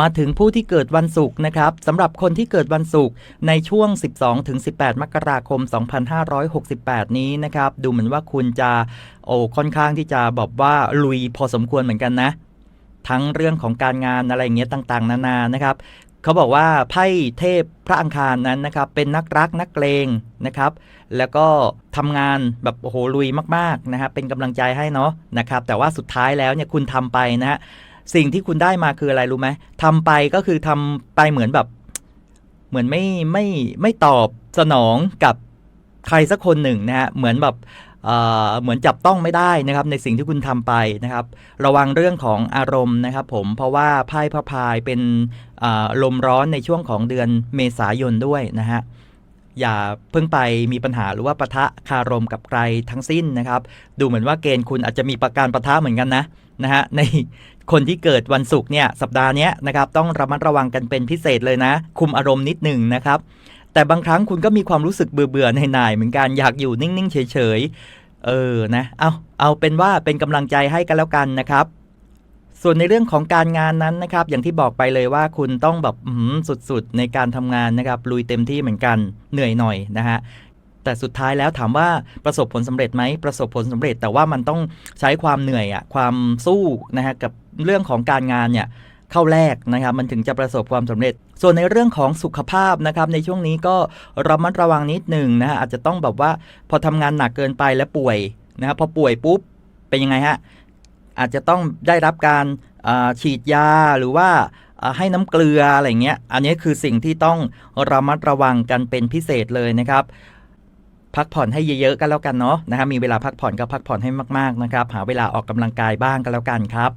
มาถึงผู้ที่เกิดวันศุกร์นะครับสำหรับคนที่เกิดวันศุกร์ในช่วง 12-18 มกราคม 2568 นี้นะครับ ดูเหมือนว่าคุณจะโอ้ค่อนข้างที่จะบอกว่าลุยพอสมควรเหมือนกันนะ ทั้งเรื่องของการงานอะไรเงี้ยต่างๆ นานานะครับเขาบอกว่าไพ่เทพพระอังคารนั้นนะครับเป็นนักรักนักเลงนะครับ แล้วก็ทำงานแบบโอ้โหลุยมากๆนะครับเป็นกำลังใจให้เนาะนะครับ แต่ว่าสุดท้ายแล้วเนี่ยคุณทำไปนะฮะ สิ่งที่คุณได้มาคืออะไรรู้ไหมทำไปก็คือทำไปเหมือนแบบเหมือนไม่ไม่ไม่ตอบสนองกับใครสักคนหนึ่งนะฮะเหมือนแบบเหมือนจับต้องไม่ได้นะครับในสิ่งที่คุณทำไปนะครับ ระวังเรื่องของอารมณ์นะครับผมเพราะว่าไพ่พระพายเป็นลมร้อนในช่วงของเดือนเมษายนด้วยนะฮะ อย่าเพิ่งไปมีปัญหาหรือว่าปะทะคารมกับใครทั้งสิ้นนะครับ ดูเหมือนว่าเกณฑ์คุณอาจจะมีประการปะทะเหมือนกันนะนะฮะในคนที่เกิดวันศุกร์เนี่ยสัปดาห์นี้นะครับต้องระมัดระวังกันเป็นพิเศษเลยนะ คุมอารมณ์นิดหนึ่งนะครับ แต่บางครั้งคุณก็มีความรู้สึกเบื่อเบื่อๆหน่ายเหมือนกันอยากอยู่นิ่งๆ เฉยๆเออนะเอาเอาเป็นว่าเป็นกำลังใจให้กันแล้วกันนะครับ ส่วนในเรื่องของการงานนั้นนะครับ อย่างที่บอกไปเลยว่าคุณต้องแบบสุดๆ ในการทำงานนะครับ ลุยเต็มที่เหมือนกันเหนื่อยหน่อยนะฮะแต่สุดท้ายแล้วถามว่าประสบผลสำเร็จไหมประสบผลสำเร็จ แต่ว่ามันต้องใช้ความเหนื่อยอะความสู้นะฮะกับเรื่องของการงานเนี่ยเข้าแรกนะครับมันถึงจะประสบความสำเร็จ ส่วนในเรื่องของสุขภาพนะครับในช่วงนี้ก็ระมัดระวังนิดหนึ่งนะฮะอาจจะต้องแบบว่าพอทำงานหนักเกินไปแล้วป่วยนะครับพอป่วยปุ๊บเป็นยังไงฮะ อาจจะต้องได้รับการฉีดยาหรือว่าให้น้ำเกลืออะไรเงี้ย อันนี้คือสิ่งที่ต้องระมัดระวังกันเป็นพิเศษเลยนะครับ พักผ่อนให้เยอะๆกันแล้วกันเนาะนะครับมีเวลาพักผ่อนก็พักผ่อนให้มากๆนะครับ หาเวลาออกกำลังกายบ้างกันแล้วกันครับ